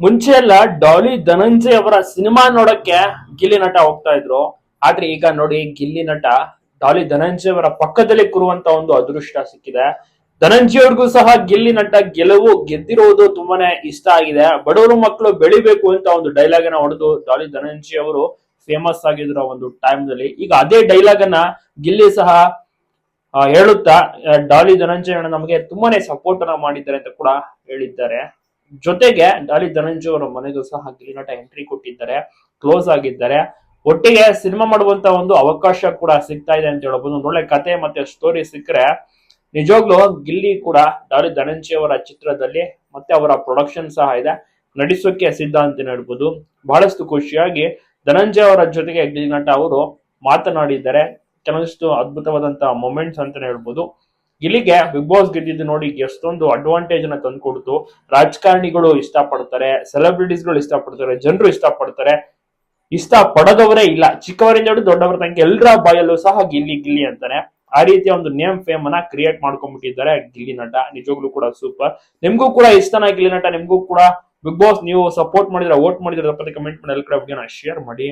ಮುಂಚೆ ಎಲ್ಲ ಡಾಲಿ ಧನಂಜಯ್ ಅವರ ಸಿನಿಮಾ ನೋಡಕ್ಕೆ ಗಿಲ್ಲಿ ನಟ ಹೋಗ್ತಾ ಇದ್ರು. ಆದ್ರೆ ಈಗ ನೋಡಿ ಗಿಲ್ಲಿ ನಟ ಡಾಲಿ ಧನಂಜಯ್ ಅವರ ಪಕ್ಕದಲ್ಲಿ ಕೂರುವಂತ ಒಂದು ಅದೃಷ್ಟ ಸಿಕ್ಕಿದೆ. ಧನಂಜಯ್ ಅವ್ರಿಗೂ ಸಹ ಗಿಲ್ಲಿ ನಟ ಗೆಲುವು ಗೆದ್ದಿರುವುದು ತುಂಬಾನೇ ಇಷ್ಟ ಆಗಿದೆ. ಬಡವರು ಮಕ್ಕಳು ಬೆಳಿಬೇಕು ಅಂತ ಒಂದು ಡೈಲಾಗ್ ಅನ್ನ ಹೊಡೆದು ಡಾಲಿ ಧನಂಜಯ್ ಅವರು ಫೇಮಸ್ ಆಗಿದ್ರು ಒಂದು ಟೈಮ್ನಲ್ಲಿ ಈಗ ಅದೇ ಡೈಲಾಗ್ ಅನ್ನ ಗಿಲ್ಲಿ ಸಹ ಹೇಳುತ್ತಾ ಡಾಲಿ ಧನಂಜಯ ನಮಗೆ ತುಂಬಾನೇ ಸಪೋರ್ಟ್ ಅನ್ನ ಮಾಡಿದ್ದಾರೆ ಅಂತ ಕೂಡ ಹೇಳಿದ್ದಾರೆ. ಜೊತೆಗೆ ಡಾಲಿ ಧನಂಜಯ ಅವರ ಮನೆಗೂ ಸಹ ಗಿಲ್ಲಿ ಎಂಟ್ರಿ ಕೊಟ್ಟಿದ್ದಾರೆ ಕ್ಲೋಸ್ ಆಗಿದ್ದಾರೆ. ಒಟ್ಟಿಗೆ ಸಿನಿಮಾ ಮಾಡುವಂತ ಒಂದು ಅವಕಾಶ ಕೂಡ ಸಿಗ್ತಾ ಇದೆ ಅಂತ ಹೇಳಬಹುದು. ಒಂದು ಒಳ್ಳೆ ಕತೆ ಮತ್ತೆ ಸ್ಟೋರಿ ಸಿಕ್ಕರೆ ನಿಜವಾಗ್ಲೂ ಗಿಲ್ಲಿ ಕೂಡ ಡಾಲಿ ಧನಂಜಯ ಅವರ ಚಿತ್ರದಲ್ಲಿ ಮತ್ತೆ ಅವರ ಪ್ರೊಡಕ್ಷನ್ ಸಹ ಇದೆ. ನಡೆಸೋಕೆ ಸಿದ್ಧ ಅಂತ ಹೇಳ್ಬೋದು. ಬಹಳಷ್ಟು ಖುಷಿಯಾಗಿ ಧನಂಜಯ ಅವರ ಜೊತೆಗೆ ಗಿಲ್ಲಿ ಅವರು ಮಾತನಾಡಿದ್ದಾರೆ. ಕೆಲವಷ್ಟು ಅದ್ಭುತವಾದಂತಹ ಮೊಮೆಂಟ್ಸ್ ಅಂತಾನೆ ಹೇಳ್ಬೋದು. ಇಲ್ಲಿಗೆ ಬಿಗ್ ಬಾಸ್ ಗೆದ್ದಿದ್ದು ನೋಡಿ ಎಷ್ಟೊಂದು ಅಡ್ವಾಂಟೇಜ್ ಅನ್ನ ತಂದ್ಕೊಡ್ತು. ರಾಜಕಾರಣಿಗಳು ಇಷ್ಟಪಡ್ತಾರೆ ಸೆಲೆಬ್ರಿಟೀಸ್ಗಳು ಇಷ್ಟಪಡ್ತಾರೆ, ಜನರು ಇಷ್ಟಪಡ್ತಾರೆ. ಇಷ್ಟ ಪಡದವರೇ ಇಲ್ಲ. ಚಿಕ್ಕವರಿಂದ ಹಿಡಿದು ದೊಡ್ಡವರ ತನಕ ಎಲ್ಲರ ಬಾಯಲ್ಲೂ ಸಹ ಗಿಲ್ಲಿ ಗಿಲ್ಲಿ ಅಂತಾನೆ. ಆ ರೀತಿಯ ಒಂದು ನೇಮ್ ಫೇಮ್ ಅನ್ನ ಕ್ರಿಯೇಟ್ ಮಾಡ್ಕೊಂಡ್ಬಿಟ್ಟಿದ್ದಾರೆ ಗಿಲ್ಲಿ ನಟ. ನಿಜವಾಗ್ಲೂ ಕೂಡ ಸೂಪರ್ ನಿಮ್ಗೂ ಕೂಡ ಇಷ್ಟನ ಗಿಲ್ಲಿ ನಟ? ನಿಮ್ಗೂ ಕೂಡ ಬಿಗ್ ಬಾಸ್ ನೀವು ಸಪೋರ್ಟ್ ಮಾಡಿದ್ರೆ ವೋಟ್ ಮಾಡಿದ್ರೆ, ತಪ್ಪದೆ ಕಮೆಂಟ್ ಮಾಡಿ ಎಲ್ಲ ಕಡೆ ಶೇರ್ ಮಾಡಿ.